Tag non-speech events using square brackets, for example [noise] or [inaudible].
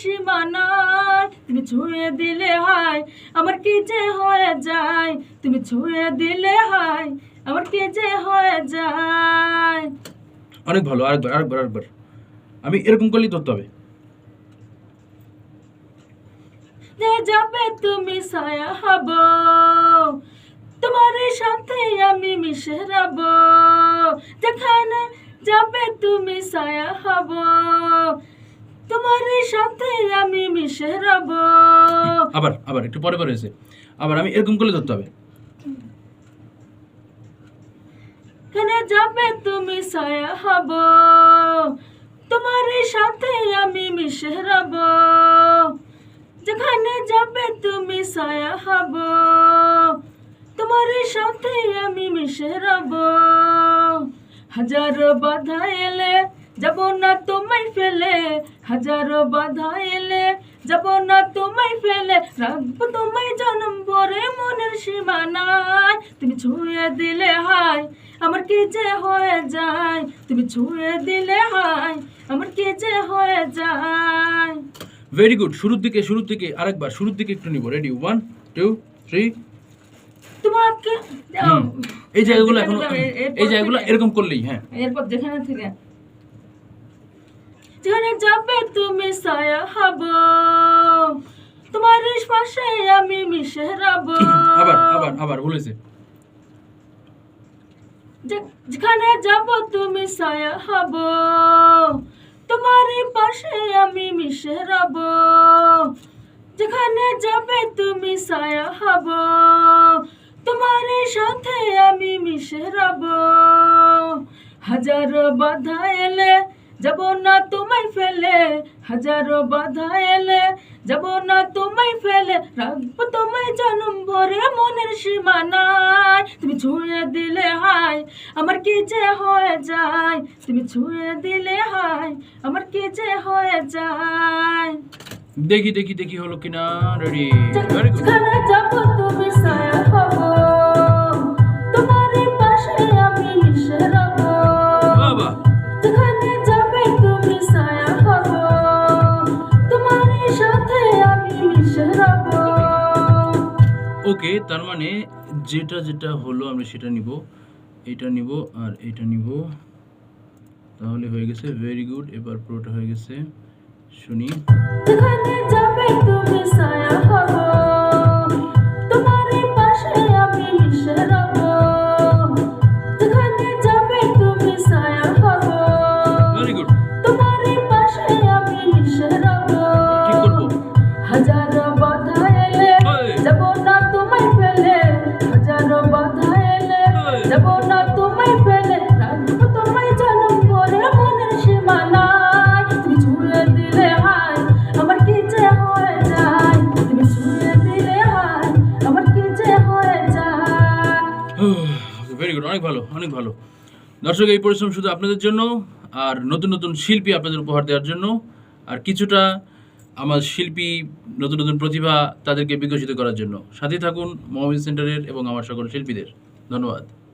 সীমানায় তুমি ছুঁয়ে দিলে হায় আমার কি যে হয়ে যায়? তুমি ছুঁয়ে দিলে হায় আমার কি যে হয়ে যায়? অনেক ভালো আরেকবার আরেকবার আরেকবার। আমি এরকম করলেই ধরতে হবে। যে যাবে তুমি ছায়া হব তোমার সাথে আমি মিশে রব। যেখানে যাবে তুমি ছায়া হব। তোমার সাথে আমি মিশে রব। আবার আবার একটু পরে পরে হয়েছে। আবার আমি এরকম করলে ধরতে হবে। যেখানে যাবে তুমি ছায়া হব? তোমার সাথে আমি মিশে রব। যেখানে যাবে তুমি ছায়া হব। তোমার সাথে আমি মিশে রব। হাজারো বাধা এলে যাব না তোমায় ফেলে হাজারো বাধা এলে যাব না তোমায় ফেলে রাখব তোমায় জন্ম ভরে মনের সীমানায় তুমি ছুঁয়ে দিলে হায় আমার কি যে হয়ে যায় তুমি ছুঁয়ে দিলে হায় আমার কি যে হয়ে যায় ভেরি গুড শুরুর দিকে শুরুর দিকে আরেকবার শুরুর দিকে একটু নিব রেডি ওয়ান টু থ্রি তোমাকে এই জায়গাগুলো এখন এই জায়গাগুলো এরকম করলেই হ্যাঁ। এরপর যেখানে থেকে [clears throat] যেখানে যাবে তুমি ছায়া হব। তোমার পাশে আমি মিশে রব। আবার আবার আবার বলেছে। যেখানে যাব তুমি ছায়া হব। তোমার পাশে আমি মিশে রব। যেখানে যাবে তুমি ছায়া হব। তোমার সাথে আমি মিশে রব। হাজারো বাধা এলে যাব না তোমায় ফেলে হাজারো বাধা এলে। যাব না তোমায় ফেলে রাখব তোমায় জন্ম ভরে মনের সীমানায়। তুমি ছুঁয়ে দিলে হায় আমার কি যে হয়ে যায়? তুমি ছুঁয়ে দিলে হায় আমার কি যে হয়ে যায়? দেখি দেখি দেখি হলো কিনা। রেডি ভেরি গুড যাব তুমি ছায়া হব ওকে তার মানে যেটা যেটা হলো আমি সেটা নিব, এটা নিব আর এটা নিব। তাহলে হয়ে গেছে ভেরি গুড এবার পুরোটা হয়ে গেছে, শুনি। ভেরি গুড অনেক ভালো অনেক ভালো। দর্শক, এই পরিশ্রম শুধু আপনাদের জন্য, আর নতুন নতুন শিল্পী আপনাদের উপহার দেওয়ার জন্য, আর কিছুটা আমার শিল্পী, নতুন নতুন প্রতিভা তাদেরকে বিকশিত করার জন্য। সাথে থাকুন মহাবীর সেন্টারের এবং আমার সকল শিল্পীদের। ধন্যবাদ।